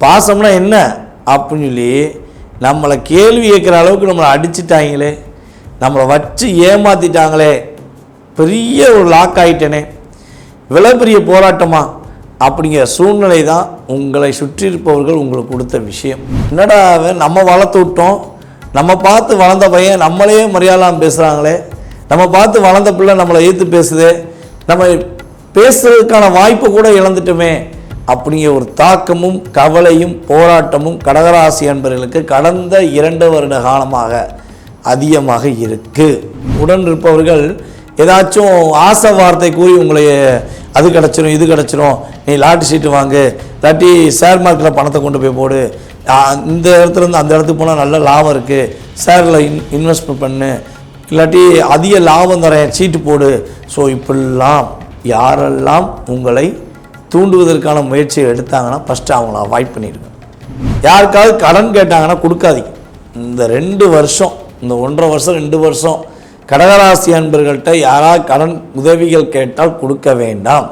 பாசம்னா என்ன? அப்படின்னு சொல்லி நம்மளை கேள்வி கேட்குற அளவுக்கு நம்மளை அடிச்சிட்டாங்களே. நம்மளை வச்சு ஏமாத்திட்டாங்களே. பெரிய ஒரு லாக் ஆகிட்டேனே விலை பெரிய போராட்டமா? அப்படிங்கிற சூழ்நிலை தான் உங்களை சுற்றி இருப்பவர்கள் உங்களுக்கு கொடுத்த விஷயம். என்னடா நம்ம வளர்த்து விட்டோம். நம்ம பார்த்து வளர்ந்த பையன் நம்மளே மரியாதைலாம் பேசுகிறாங்களே நம்ம பார்த்து வளர்ந்த பிள்ளை நம்மளை ஏற்று பேசுதே. நம்ம பேசுறதுக்கான வாய்ப்பு கூட இழந்துட்டோமே. அப்படிங்கிற ஒரு தாக்கமும் கவலையும் போராட்டமும் கடகராசி அன்பர்களுக்கு கடந்த இரண்டு வருட காலமாக அதிகமாக இருக்குது உடன் இருப்பவர்கள் ஏதாச்சும் ஆசை வார்த்தை கூறி உங்களை அது கிடச்சிரும் இது கிடச்சிரும் நீ லாட்டி சீட்டு வாங்கு இல்லாட்டி ஷேர் மார்க்கெட்டில் பணத்தை கொண்டு போய் போடு இந்த இடத்துலேருந்து அந்த இடத்துக்கு போனால் நல்ல லாபம் இருக்குது ஷேரில் இன் இன்வெஸ்ட்மெண்ட் பண்ணு இல்லாட்டி அதிக லாபம் தரேன் சீட்டு போடு. ஸோ இப்படிலாம் யாரெல்லாம் உங்களை தூண்டுவதற்கான முயற்சியை எடுத்தாங்கன்னா ஃபஸ்ட்டு அவங்கள அவாய்ட் பண்ணிடுங்க. யாருக்காவது கடன் கேட்டாங்கன்னா கொடுக்காதீங்க. இந்த ரெண்டு வருஷம் இந்த ஒன்றரை வருஷம் ரெண்டு வருஷம் கடகராசி அன்பர்கள்ட்ட யாராவது கடன் உதவிகள் கேட்டால் கொடுக்க வேண்டாம்.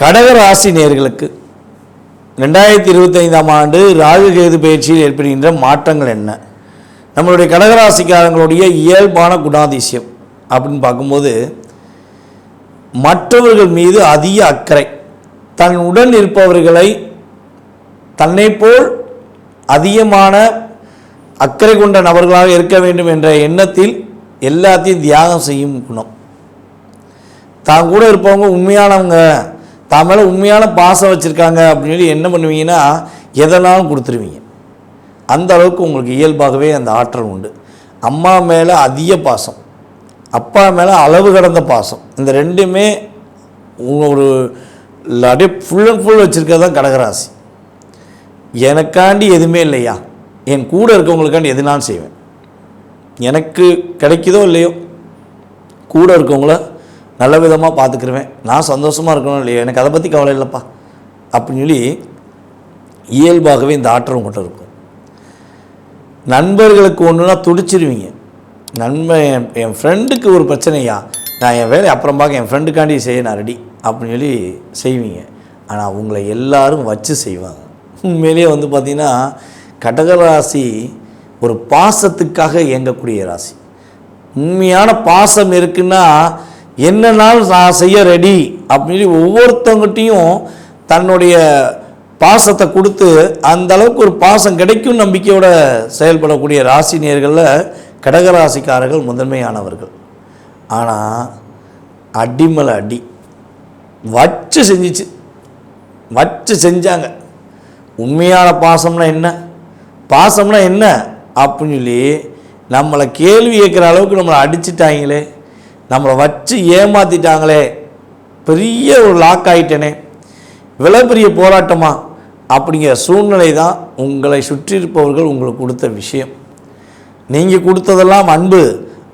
கடகராசி நேர்களுக்கு ரெண்டாயிரத்தி இருபத்தைந்தாம் ஆண்டு ராகு கேது பயிற்சியில் ஏற்படுகின்ற மாற்றங்கள் என்ன? நம்மளுடைய கடகராசிக்காரங்களுடைய இயல்பான குணாதிசயம் அப்படின்னு பார்க்கும்போது மற்றவர்கள் மீது அதிக அக்கறை. தன் உடன் இருப்பவர்களை தன்னை போல் அதிகமான அக்கறை கொண்ட நபர்களாக இருக்க வேண்டும் என்ற எண்ணத்தில் எல்லாத்தையும் தியாகம் செய்யும் குணம். தான் கூட இருப்பவங்க உண்மையானவங்க தான் மேலே உண்மையான பாசம் வச்சுருக்காங்க அப்படின்னு சொல்லி என்ன பண்ணுவீங்கன்னா எதனாலும் கொடுத்துருவீங்க. அந்த அளவுக்கு உங்களுக்கு இயல்பாகவே அந்த ஆற்றல் உண்டு. அம்மா மேலே அதிக பாசம். அப்பா மேலே அளவு கடந்த பாசம். இந்த ரெண்டுமே ஒரு அப்படியே ஃபுல் அண்ட் ஃபுல் வச்சுருக்கிறது தான் கடகராசி. எனக்காண்டி எதுவுமே இல்லையா? என் கூட இருக்கவங்களுக்காண்டி எதுனாலும் செய்வேன்? எனக்கு கிடைக்குதோ இல்லையோ? கூட இருக்கவங்கள நல்ல விதமாக பார்த்துக்கிருவேன். நான் சந்தோஷமாக இருக்கணும் இல்லையோ? எனக்கு அதை பற்றி கவலை இல்லைப்பா. அப்படின்னு சொல்லி இயல்பாகவே இந்த ஆற்றல் உங்கள்கிட்ட இருக்கும். நண்பர்களுக்கு ஒன்றுனா துடிச்சிருவீங்க. நண்பன் என் என் ஃப்ரெண்டுக்கு ஒரு பிரச்சனையா? நான் என் வேலை அப்புறம் பார்க்க என் ஃப்ரெண்டுக்காண்டி செய்ய நான் ரெடி அப்படின்னு சொல்லி செய்வீங்க. ஆனால் உங்களை எல்லாரும் வச்சு செய்வாங்க. உண்மையிலேயே வந்து பார்த்திங்கன்னா கடகராசி ஒரு பாசத்துக்காக இயங்கக்கூடிய ராசி. உண்மையான பாசம் இருக்குன்னா என்னன்னாலும் நான் செய்ய ரெடி அப்படின்னு சொல்லி ஒவ்வொருத்தவங்கிட்டையும் தன்னுடைய பாசத்தை கொடுத்து அந்த அளவுக்கு ஒரு பாசம் கிடைக்கும் நம்பிக்கையோட செயல்படக்கூடிய ராசி நேர்களில் கடகராசிக்காரர்கள் முதன்மையானவர்கள். ஆனால் அடிமலை அடி. வச்சு செஞ்சிச்சு. வச்சு செஞ்சாங்க. உண்மையான பாசம்னா என்ன? பாசம்னா என்ன? அப்படின்னு சொல்லி நம்மளை கேள்வி கேட்குற அளவுக்கு நம்மளை அடிச்சிட்டாங்களே. நம்மளை வச்சு ஏமாத்திட்டாங்களே. பெரிய ஒரு லாக் ஆயிட்டேனே. இவ்வளோ பெரிய போராட்டமாக அப்படிங்கிற சூழ்நிலை தான் உங்களை சுற்றி இருப்பவர்கள் உங்களுக்கு கொடுத்த விஷயம். நீங்கள் கொடுத்ததெல்லாம் அன்பு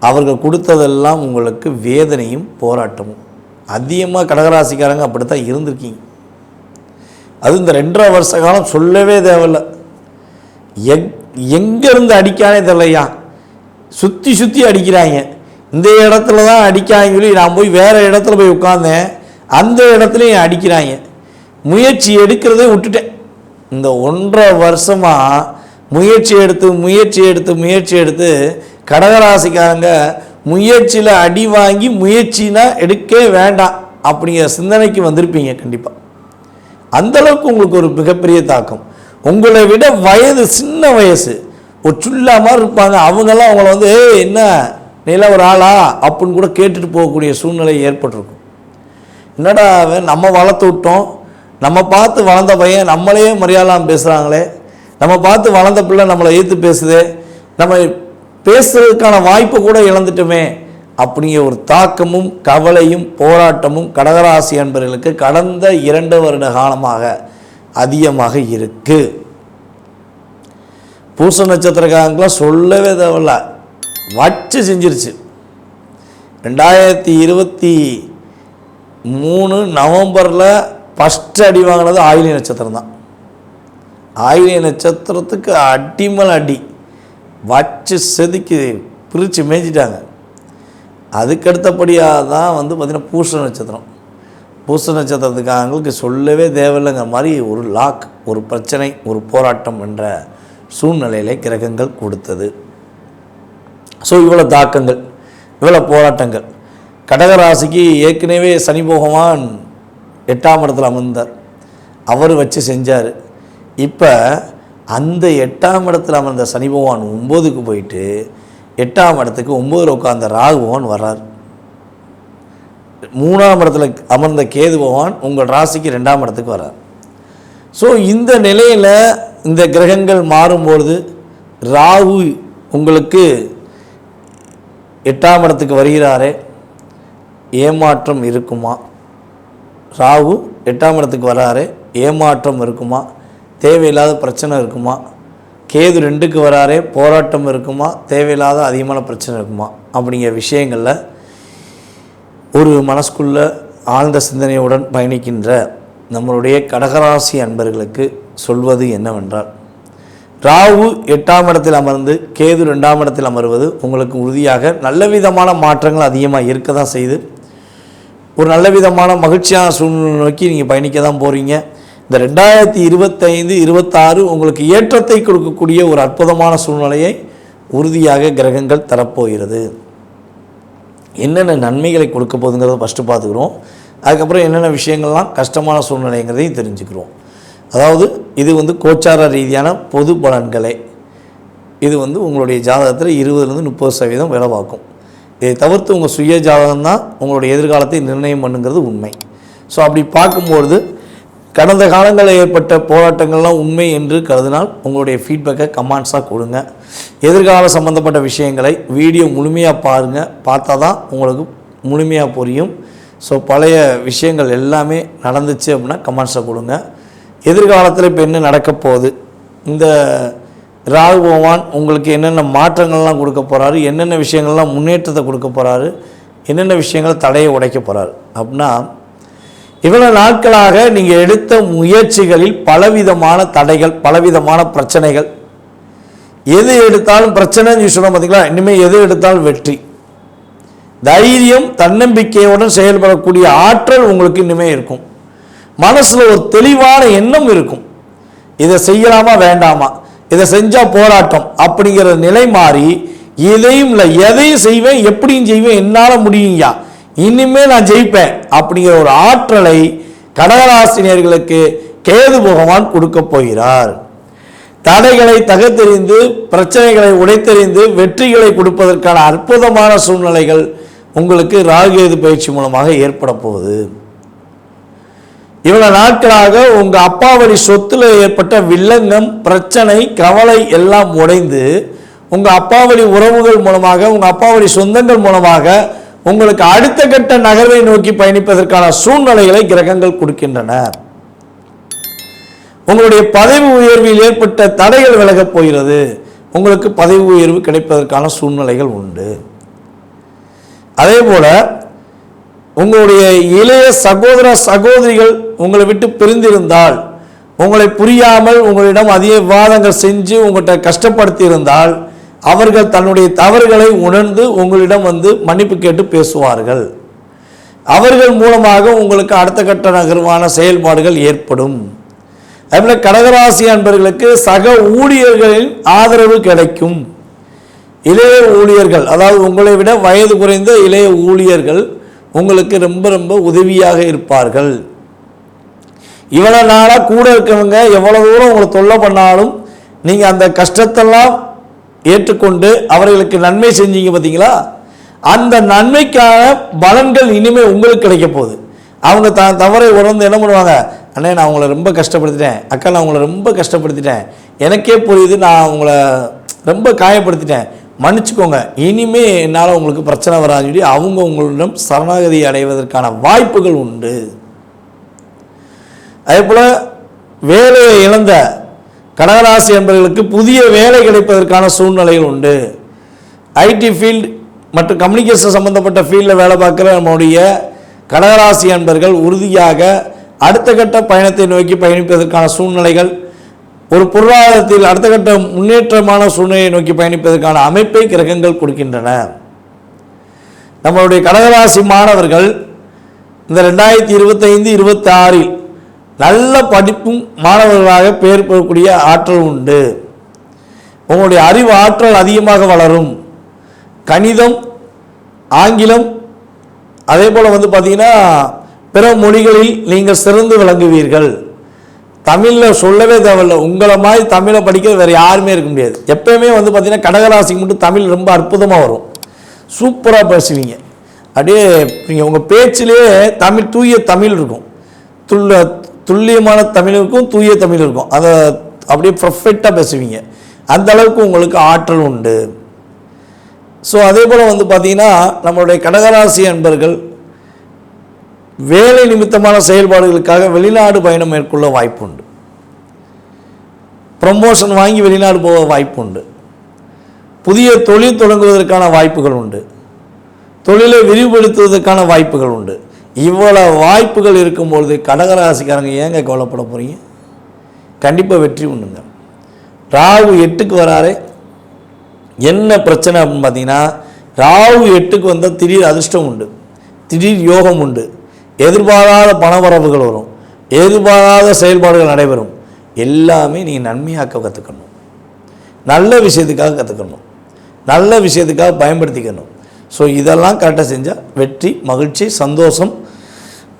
அவர்கள் கொடுத்ததெல்லாம் உங்களுக்கு வேதனையும் போராட்டமும். அதிகமாக கடகராசிக்காரங்க அப்படித்தான் இருந்திருக்கீங்க. அது இந்த ரெண்டரை வருஷ காலம் சொல்லவே தேவையில்ல. எங் எங்கேருந்து அடிக்கானே தெரியலையா? சுற்றி சுற்றி அடிக்கிறாங்க. இந்த இடத்துல தான் அடிக்காங்க சொல்லி நான் போய் வேறு இடத்துல போய் உட்காந்தேன் அந்த இடத்துலையும் அடிக்கிறாங்க. முயற்சி எடுக்கிறதே விட்டுட்டேன். இந்த ஒன்றரை வருஷமாக முயற்சி எடுத்து முயற்சி எடுத்து முயற்சி எடுத்து கடகராசிக்காரங்க முயற்சியில் அடி வாங்கி முயற்சினா எடுக்கவே வேண்டாம் அப்படிங்கிற சிந்தனைக்கு வந்திருப்பீங்க கண்டிப்பாக அந்தளவுக்கு உங்களுக்கு ஒரு மிகப்பெரிய தாக்கம். உங்களை விட வயது சின்ன வயசு ஒரு சுல்லா மாதிரி இருப்பாங்க. அவங்கெல்லாம் அவங்கள வந்து ஏ என்ன நில ஒரு ஆளா? அப்படின்னு கூட கேட்டுட்டு போகக்கூடிய சூழ்நிலை ஏற்பட்டிருக்கும். என்னடா நம்ம வளர்த்து விட்டோம். நம்ம பார்த்து வளர்ந்த பையன் நம்மளையே மரியாதைலாம் பேசுகிறாங்களே நம்ம பார்த்து வளர்ந்த பிள்ளை நம்மளை ஏற்று பேசுதே. நம்ம பேசுறதுக்கான வாய்ப்பு கூட இழந்துட்டோமே. அப்படிங்கிற ஒரு தாக்கமும் கவலையும் போராட்டமும் கடகராசி அன்பர்களுக்கு கடந்த இரண்டு வருட காலமாக அதிகமாக இருக்கு. பூச நட்சத்திரக்காரங்களாம் சொல்லவே தேவையில்ல. வச்சு செஞ்சிருச்சு. ரெண்டாயிரத்தி இருபத்தி மூணு நவம்பரில் ஃபஸ்ட்டு அடி வாங்கினது ஆயிலிய நட்சத்திரம் தான். ஆயிலிய நட்சத்திரத்துக்கு அடிமல் அடி. வச்சு செதுக்கி பிரித்து மேய்ஞ்சிட்டாங்க. அதுக்கடுத்தபடியாக தான் வந்து பார்த்திங்கன்னா பூச நட்சத்திரம். பூச நட்சத்திரத்துக்காரங்களுக்கு சொல்லவே தேவையில்லைங்கிற மாதிரி ஒரு லாக் ஒரு பிரச்சனை ஒரு போராட்டம் என்ற சூழ்நிலையிலே கிரகங்கள் கொடுத்தது. ஸோ இவ்வளோ தாக்கங்கள் இவ்வளோ போராட்டங்கள். கடகராசிக்கு ஏற்கனவே சனி போகவான் எட்டாம் இடத்துல அமர்ந்தார். அவர் வச்சு செஞ்சார். இப்போ அந்த எட்டாம் இடத்துல அமர்ந்த சனி பகவான் ஒம்போதுக்கு போயிட்டு எட்டாம் இடத்துக்கு ஒம்போதில் உட்கார்ந்த ராகு பகவான் வர்றார். மூணாம் இடத்துல அமர்ந்த கேது பகவான் உங்கள் ராசிக்கு ரெண்டாம் இடத்துக்கு வர்றார். ஸோ இந்த நிலையில் இந்த கிரகங்கள் மாறும்பொழுது ராகு உங்களுக்கு எட்டாம் இடத்துக்கு வருகிறாரே ஏமாற்றம் இருக்குமா? ராகு எட்டாம் இடத்துக்கு வராரு. ஏமாற்றம் இருக்குமா? தேவையில்லாத பிரச்சனை இருக்குமா? கேது ரெண்டுக்கு வராரே. போராட்டம் இருக்குமா? தேவையில்லாத அதிகமான பிரச்சனை இருக்குமா? அப்படிங்கிற விஷயங்களில் ஒரு மனசுக்குள்ள ஆழ்ந்த சிந்தனையுடன் பயணிக்கின்ற நம்மளுடைய கடகராசி அன்பர்களுக்கு சொல்வது என்னவென்றால் ராகு எட்டாம் இடத்தில் அமர்ந்து கேது ரெண்டாம் இடத்தில் அமர்வது உங்களுக்கு உறுதியாக நல்ல விதமான மாற்றங்கள் அதிகமாக இருக்க தான் செய்து ஒரு நல்ல விதமான மகிழ்ச்சியான சூழ்நிலை நோக்கி நீங்கள் பயணிக்க தான் போகிறீங்க இந்த ரெண்டாயிரத்தி இருபத்தைந்து இருபத்தாறு உங்களுக்கு ஏற்றத்தை கொடுக்கக்கூடிய ஒரு அற்புதமான சூழ்நிலையை உறுதியாக கிரகங்கள் தரப்போகிறது. என்னென்ன நன்மைகளை கொடுக்க போகுதுங்கிறத ஃபஸ்ட்டு பார்த்துக்கிறோம். அதுக்கப்புறம் என்னென்ன விஷயங்கள்லாம் கஷ்டமான சூழ்நிலைங்கிறதையும் தெரிஞ்சுக்கிறோம். அதாவது இது வந்து கோச்சார ரீதியான பொது பலன்களே. இது வந்து உங்களுடைய ஜாதகத்தில் இருபதுலேருந்து முப்பது சதவீதம் வேலை இதை தவிர்த்து உங்கள் சுய ஜாதகம் தான் உங்களுடைய எதிர்காலத்தை நிர்ணயம் பண்ணுங்கிறது உண்மை. ஸோ அப்படி பார்க்கும்பொழுது கடந்த காலங்களில் ஏற்பட்ட போராட்டங்கள்லாம் உண்மை என்று கருதினால் உங்களுடைய ஃபீட்பேக்கை கமெண்ட்ஸாக கொடுங்க. எதிர்கால சம்மந்தப்பட்ட விஷயங்களை வீடியோ முழுமையாக பாருங்கள் பார்த்தா தான் உங்களுக்கு முழுமையாக புரியும். ஸோ பழைய விஷயங்கள் எல்லாமே நடந்துச்சு அப்படின்னா கமெண்ட்ஸை கொடுங்க. எதிர்காலத்தில் இப்போ என்ன நடக்க போகுது? இந்த ராகு பகவான் உங்களுக்கு என்னென்ன மாற்றங்கள்லாம் கொடுக்க போகிறாரு என்னென்ன விஷயங்கள்லாம் முன்னேற்றத்தை கொடுக்க போகிறாரு என்னென்ன விஷயங்கள் தடையை உடைக்க போகிறாரு அப்படின்னா இவ்வளவு நாட்களாக நீங்கள் எடுத்த முயற்சிகளில் பலவிதமான தடைகள் பலவிதமான பிரச்சனைகள். எது எடுத்தாலும் பிரச்சனைன்னு சொன்னோம் பார்த்தீங்களா இனிமேல் எது எடுத்தாலும் வெற்றி. தைரியம் தன்னம்பிக்கையுடன் செயல்படக்கூடிய ஆற்றல் உங்களுக்கு இனிமேல் இருக்கும். மனசில் ஒரு தெளிவான எண்ணம் இருக்கும். இதை செய்யலாமா வேண்டாமா? இதை செஞ்சா போராட்டம் அப்படிங்கிற நிலை மாறி எதையும் இல்லை எதையும் செய்வேன் எப்படியும் செய்வேன் என்னால் முடியுங்கயா இனிமே நான் ஜெயிப்பேன் அப்படிங்கிற ஒரு ஆற்றலை கடகராசினியர்களுக்கு கேது பகவான் கொடுக்க போகிறார். தடைகளை தகத்தெறிந்து பிரச்சனைகளை உடைத்தெறிந்து வெற்றிகளை கொடுப்பதற்கான அற்புதமான சூழ்நிலைகள் உங்களுக்கு ராகுகேது பயிற்சி மூலமாக ஏற்பட போகுது. இவ்வளவு நாட்களாக உங்க அப்பா வழி சொத்துல ஏற்பட்ட வில்லங்கம் பிரச்சனை கவலை எல்லாம் உடைந்து உங்க அப்பா வழி உறவுகள் மூலமாக உங்க அப்பா வழி சொந்தங்கள் மூலமாக உங்களுக்கு அடுத்த கட்ட நகர்வை நோக்கி பயணிப்பதற்கான சூழ்நிலைகளை கிரகங்கள் கொடுக்கின்றன. உங்களுடைய பதவி உயர்வில் ஏற்பட்ட தடைகள் விலகப் போகிறது. உங்களுக்கு பதவி உயர்வு கிடைப்பதற்கான சூழ்நிலைகள் உண்டு. அதே போல உங்களுடைய இளைய சகோதர சகோதரிகள் உங்களை விட்டு பிரிந்திருந்தால் உங்களை புரியாமல் உங்களிடம் அதிக விவாதங்கள் செஞ்சு உங்கள்கிட்ட கஷ்டப்படுத்தி இருந்தால் அவர்கள் தன்னுடைய தவறுகளை உணர்ந்து உங்களிடம் வந்து மன்னிப்பு கேட்டு பேசுவார்கள். அவர்கள் மூலமாக உங்களுக்கு அடுத்த கட்ட நகர்வான செயல்பாடுகள் ஏற்படும். அதுபோல் கடகராசி அன்பர்களுக்கு சக ஊழியர்களின் ஆதரவு கிடைக்கும். இளைய ஊழியர்கள் அதாவது உங்களை விட வயது குறைந்த இளைய ஊழியர்கள் உங்களுக்கு ரொம்ப ரொம்ப உதவியாக இருப்பார்கள். இவ்வளோ நாளாக கூட இருக்கவங்க எவ்வளோ தூரம் உங்களை தொல்லை பண்ணாலும் நீங்கள் அந்த கஷ்டத்தெல்லாம் ஏற்றுக்கொண்டு அவர்களுக்கு நன்மை செஞ்சீங்க பார்த்தீங்களா அந்த நன்மைக்கான பலன்கள் இனிமேல் உங்களுக்கு கிடைக்க போகுது. அவங்க த தவறை உணர்ந்து என்ன பண்ணுவாங்க? அண்ணே நான் உங்களை ரொம்ப கஷ்டப்படுத்திட்டேன். அக்கா நான் உங்களை ரொம்ப கஷ்டப்படுத்திட்டேன். எனக்கே புரியுது நான் உங்களை ரொம்ப காயப்படுத்திட்டேன். மன்னிச்சுக்கோங்க. இனிமே என்னால் உங்களுக்கு பிரச்சனை வராதுன்னு சொல்லி அவங்க உங்களிடம் சரணாகதி அடைவதற்கான வாய்ப்புகள் உண்டு. அதே போல் வேலையை இழந்த கடகராசி என்பவர்களுக்கு புதிய வேலை கிடைப்பதற்கான சூழ்நிலைகள் உண்டு. ஐடி ஃபீல்டு மற்றும் கம்யூனிகேஷன் சம்பந்தப்பட்ட ஃபீல்டில் வேலை பார்க்குற நம்முடைய கடகராசி அன்பர்கள் உறுதியாக அடுத்த கட்ட பயணத்தை நோக்கி பயணிப்பதற்கான சூழ்நிலைகள் ஒரு பொருளாதாரத்தில் அடுத்த கட்ட முன்னேற்றமான சூழ்நிலையை நோக்கி பயணிப்பதற்கான அமைப்பை கிரகங்கள் கொடுக்கின்றன. நம்மளுடைய கடகராசி மாணவர்கள் இந்த ரெண்டாயிரத்தி இருபத்தைந்து இருபத்தி ஆறில் நல்ல படிப்பும் மாணவர்களாக பெயர் பெறக்கூடிய ஆற்றல் உண்டு. உங்களுடைய அறிவு ஆற்றல் அதிகமாக வளரும். கணிதம் ஆங்கிலம் அதே போல் வந்து பார்த்தீங்கன்னா பிற மொழிகளில் நீங்கள் சிறந்து விளங்குவீர்கள். தமிழில் சொல்லவே தேவையில்ல. உங்களை மாதிரி தமிழை படிக்க வேறு யாருமே இருக்க முடியாது. எப்பயுமே வந்து பார்த்திங்கன்னா கடகராசிக்கு மட்டும் தமிழ் ரொம்ப அற்புதமாக வரும். சூப்பராக பேசுவீங்க. அப்படியே நீங்கள் உங்கள் பேச்சிலே தமிழ் தூய தமிழ் இருக்கும். துல்ல துல்லியமான தமிழ் இருக்கும் தூய தமிழ் இருக்கும். அதை அப்படியே பர்ஃபெக்டாக பேசுவீங்க. அந்த அளவுக்கு உங்களுக்கு ஆற்றல் உண்டு. ஸோ அதே போல் வந்து பார்த்திங்கன்னா நம்மளுடைய கடகராசி அன்பர்கள் வேலை நிமித்தமான செயல்பாடுகளுக்காக வெளிநாடு பயணம் மேற்கொள்ள வாய்ப்புண்டு. ப்ரமோஷன் வாங்கி வெளிநாடு போக வாய்ப்பு உண்டு புதிய தொழில் தொடங்குவதற்கான வாய்ப்புகள் உண்டு தொழிலை விரிவுபடுத்துவதற்கான வாய்ப்புகள் உண்டு இவ்வளவு வாய்ப்புகள் இருக்கும்பொழுது கடகராசிக்காரங்க ஏங்க கவலைப்பட போகிறீங்க கண்டிப்பாக வெற்றி உண்டுங்க. ராகு எட்டுக்கு வராரே. என்ன பிரச்சனை அப்படின்னு பார்த்தீங்கன்னா ராகு எட்டுக்கு வந்தால் திடீர் அதிர்ஷ்டம் உண்டு. திடீர் யோகம் உண்டு. எதிர்பாராத பணவரவுகள் வரும். எதிர்பாராத செயல்பாடுகள் நடைபெறும். எல்லாமே நீங்கள் நன்மையாக்க கற்றுக்கணும் நல்ல விஷயத்துக்காக கற்றுக்கணும் நல்ல விஷயத்துக்காக பயன்படுத்திக்கணும். ஸோ இதெல்லாம் கரெக்டாக செஞ்சால் வெற்றி மகிழ்ச்சி சந்தோஷம்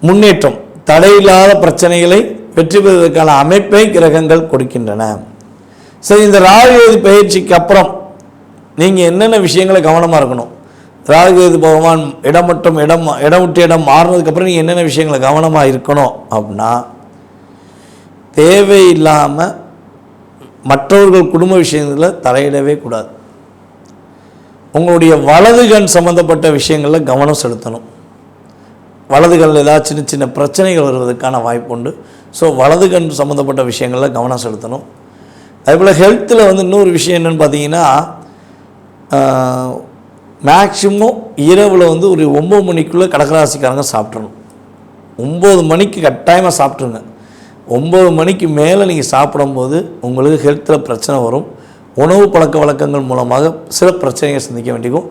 முன்னேற்றம் தடையில்லாத பிரச்சனைகளை வெற்றி பெறுவதற்கான அமைப்பை கிரகங்கள் கொடுக்கின்றன. சரி இந்த ராகு பயிற்சிக்கு அப்புறம் நீங்கள் என்னென்ன விஷயங்களை கவனமாக இருக்கணும்? ராகுகேது பகவான் இடம் மட்டும் இடம் இடம் விட்டு இடம் மாறினதுக்கப்புறம் நீங்கள் என்னென்ன விஷயங்களை கவனமாக இருக்கணும் அப்படின்னா தேவையில்லாமல் மற்றவர்கள் குடும்ப விஷயங்களில் தலையிடவே கூடாது. உங்களுடைய வலது கண் சம்மந்தப்பட்ட விஷயங்களில் கவனம் செலுத்தணும். வலது கண்ணில் ஏதாவது சின்ன சின்ன பிரச்சனைகள் வருவதற்கான வாய்ப்பு உண்டு. ஸோ வலது கண் சம்மந்தப்பட்ட விஷயங்களில் கவனம் செலுத்தணும். அதேபோல் ஹெல்த்தில் வந்து இன்னொரு விஷயம் என்னென்னு பார்த்தீங்கன்னா மேக்சிமம் இரவில் வந்து ஒரு ஒம்பது மணிக்குள்ளே கடகராசிக்காரங்க சாப்பிட்றணும் ஒம்பது மணிக்கு கட்டாயமாக சாப்பிட்ருங்க ஒம்பது மணிக்கு மேலே நீங்கள் சாப்பிடும்போது உங்களுக்கு ஹெல்த்தில் பிரச்சனை வரும். உணவு பழக்க வழக்கங்கள் மூலமாக சில பிரச்சனைகள் சந்திக்க வேண்டியும்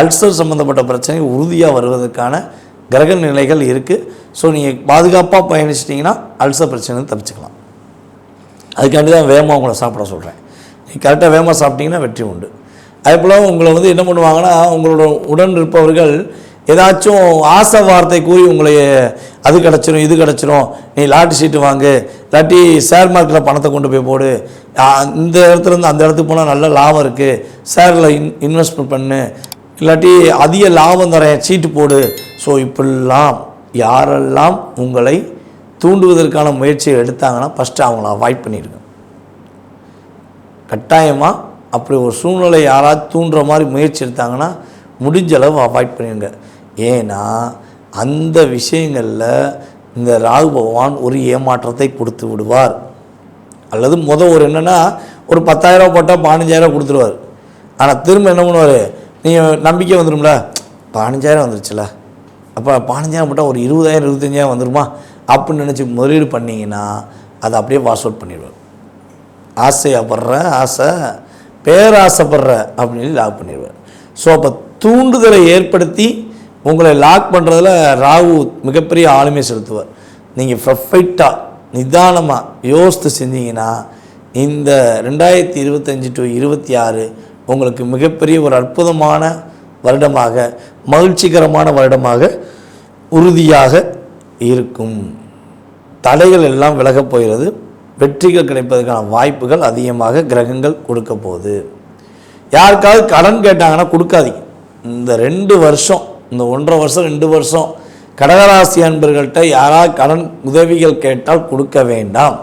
அல்சர் சம்மந்தப்பட்ட பிரச்சனை உறுதியாக வருவதற்கான கிரக நிலைகள் இருக்குது ஸோ நீங்கள் பாதுகாப்பாக பயணிச்சிட்டிங்கன்னா அல்சர் பிரச்சனை தப்பிச்சுக்கலாம். அதுக்காண்டி தான் வேகமாக உங்களை சாப்பிட சொல்கிறேன் நீங்கள் கரெக்டாக வேகமாக சாப்பிட்டிங்கன்னா வெற்றி உண்டு. அதே போல் உங்களை வந்து என்ன பண்ணுவாங்கன்னா உங்களோட உடன் இருப்பவர்கள் ஏதாச்சும் ஆசை வார்த்தை கூறி உங்களை அது கிடச்சிரும் இது கிடச்சிரும். நீ லாட்டி சீட்டு வாங்கு. இல்லாட்டி ஷேர் மார்க்கெட்டில் பணத்தை கொண்டு போய் போடு. இந்த இடத்துல இருந்து அந்த இடத்துக்கு போனால் நல்ல லாபம் இருக்குது ஷேரில் இன் இன்வெஸ்ட்மெண்ட் பண்ணு. இல்லாட்டி அதிக லாபம் தரேன் சீட்டு போடு. ஸோ இப்படிலாம் யாரெல்லாம் உங்களை தூண்டுவதற்கான முயற்சியை எடுத்தாங்கன்னா ஃபஸ்ட்டு அவங்கள அவாய்ட் பண்ணிடுங்க. கட்டாயமாக அப்படி ஒரு சூழ்நிலை யாராவது தூண்டுற மாதிரி முயற்சி எடுத்தாங்கன்னா முடிஞ்ச அளவு அவாய்ட் பண்ணிடுங்க. ஏன்னா அந்த விஷயங்களில் இந்த ராகு பகவான் ஒரு ஏமாற்றத்தை கொடுத்து விடுவார். அல்லது முத ஒரு என்னென்னா ஒரு பத்தாயிரம் போட்டால் பதினஞ்சாயிரம் கொடுத்துருவார். ஆனால் திரும்ப என்ன பண்ணுவார்? நீங்கள் நம்பிக்கை வந்துடும்ல பதினஞ்சாயிரம் வந்துருச்சுல. அப்போ பதினஞ்சாயிரம் போட்டால் ஒரு இருபதாயிரம் இருபத்தஞ்சாயிரம் வந்துருமா? அப்படின்னு நினச்சி முதலீடு பண்ணிங்கன்னா அதை அப்படியே வாஷ் அவுட் பண்ணிடுவார். ஆசையாக ஆசைப்படுற ஆசை பேராசைப்படுற அப்படின்னு லாக் பண்ணிடுவார் ஸோ அப்போ தூண்டுதலை ஏற்படுத்தி உங்களை லாக் பண்ணுறதுல ராகு மிகப்பெரிய ஆளுமை செலுத்துவார். நீங்கள் பர்ஃபெக்டாக நிதானமாக யோசித்து செஞ்சீங்கன்னா இந்த ரெண்டாயிரத்தி இருபத்தஞ்சி டு இருபத்தி ஆறு உங்களுக்கு மிகப்பெரிய ஒரு அற்புதமான வருடமாக மகிழ்ச்சிகரமான வருடமாக உறுதியாக இருக்கும். தடைகள் எல்லாம் விலகப் போகிறது. வெற்றிகள் கிடைப்பதற்கான வாய்ப்புகள் அதிகமாக கிரகங்கள் கொடுக்க போகுது. யாருக்காவது கடன் கேட்டாங்கன்னா கொடுக்காதீங்க. இந்த ரெண்டு வருஷம் இந்த ஒன்றரை வருஷம் ரெண்டு வருஷம் கடகராசி அன்பர்கள்ட்ட யாராவது கடன் உதவிகள் கேட்டால் கொடுக்க வேண்டாம்.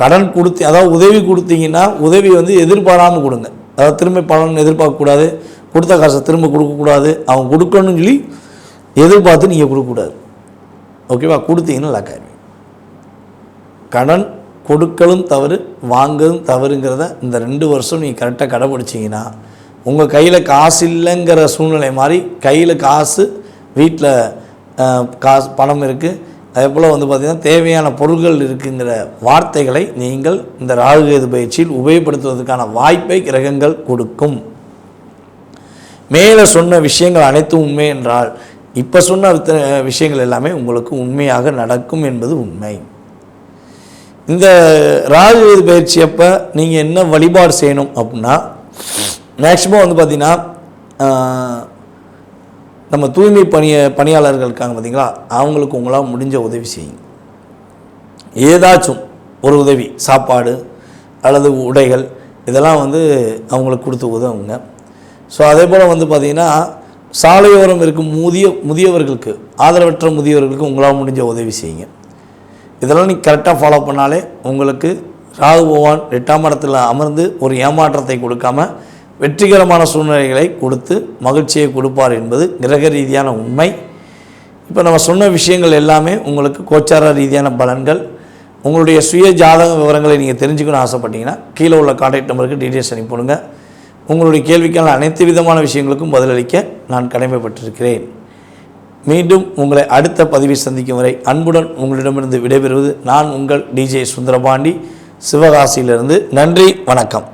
கடன் கொடுத்து அதாவது உதவி கொடுத்தீங்கன்னா உதவி வந்து எதிர்பாராமல் கொடுங்க. அதாவது திரும்ப பலன் எதிர்பார்க்கக்கூடாது கொடுத்த காசை திரும்ப கொடுக்கக்கூடாது அவங்க கொடுக்கணும்னு சொல்லி எதிர்பார்த்து நீங்கள் கொடுக்கக்கூடாது ஓகேவா? கொடுத்தீங்கன்னா லாக் ஆயிடுவீங்க. கடன் கொடுக்கலும் தவறு வாங்கலும் தவறுங்கிறத இந்த ரெண்டு வருஷம் நீங்கள் கரெக்டாக கடைப்பிடிச்சிங்கன்னா உங்கள் கையில் காசு இல்லைங்கிற சூழ்நிலை மாதிரி கையில் காசு வீட்டில் காசு பணம் இருக்குது அதே போல் வந்து பார்த்திங்கன்னா தேவையான பொருட்கள் இருக்குங்கிற வார்த்தைகளை நீங்கள் இந்த ராகுகேது பயிற்சியில் உபயோகப்படுத்துவதற்கான வாய்ப்பை கிரகங்கள் கொடுக்கும். மேலே சொன்ன விஷயங்கள் அனைத்தும் உண்மை என்றால் இப்போ சொன்ன விஷயங்கள் எல்லாமே உங்களுக்கு உண்மையாக நடக்கும் என்பது உண்மை. இந்த ராஜவீதி பயிற்சி அப்போ நீங்கள் என்ன வழிபாடு செய்யணும் அப்படின்னா மேக்ஸிமம் வந்து பார்த்திங்கன்னா நம்ம தூய்மை பணிய பணியாளர்கள் இருக்காங்க பார்த்தீங்களா அவங்களுக்கு உங்களால் முடிஞ்ச உதவி செய்யுங்க. ஏதாச்சும் ஒரு உதவி சாப்பாடு அல்லது உடைகள் இதெல்லாம் வந்து அவங்களுக்கு கொடுத்து உதவுங்க. ஸோ அதே போல் வந்து பார்த்திங்கன்னா சாலையோரம் இருக்கும் முதிய முதியவர்களுக்கு ஆதரவற்ற முதியவர்களுக்கு உங்களால் முடிஞ்ச உதவி செய்யுங்க. இதெல்லாம் நீ கரெக்டாக ஃபாலோ பண்ணாலே உங்களுக்கு ராகு பகவான் எட்டாம் இடத்தில் அமர்ந்து ஒரு ஏமாற்றத்தை கொடுக்காம வெற்றிகரமான சூழ்நிலைகளை கொடுத்து மகிழ்ச்சியை கொடுப்பார் என்பது கிரக ரீதியான உண்மை. இப்போ நம்ம சொன்ன விஷயங்கள் எல்லாமே உங்களுக்கு கோச்சார ரீதியான பலன்கள். உங்களுடைய சுய ஜாதக விவரங்களை நீங்கள் தெரிஞ்சுக்கணும்னு ஆசைப்பட்டீங்கன்னா கீழே உள்ள கான்டாக்ட் நம்பருக்கு டீட்டெயில்ஸ் அனுப்பிவிடுங்க உங்களுடைய கேள்விக்கான அனைத்து விதமான விஷயங்களுக்கும் பதிலளிக்க நான் கடமைப்பட்டிருக்கிறேன். மீண்டும் உங்களை அடுத்த பதிவை சந்திக்கும் வரை அன்புடன் உங்களிடமிருந்து விடைபெறுவது நான் உங்கள் டிஜே சுந்தரபாண்டி. சிவகாசியிலிருந்து நன்றி வணக்கம்.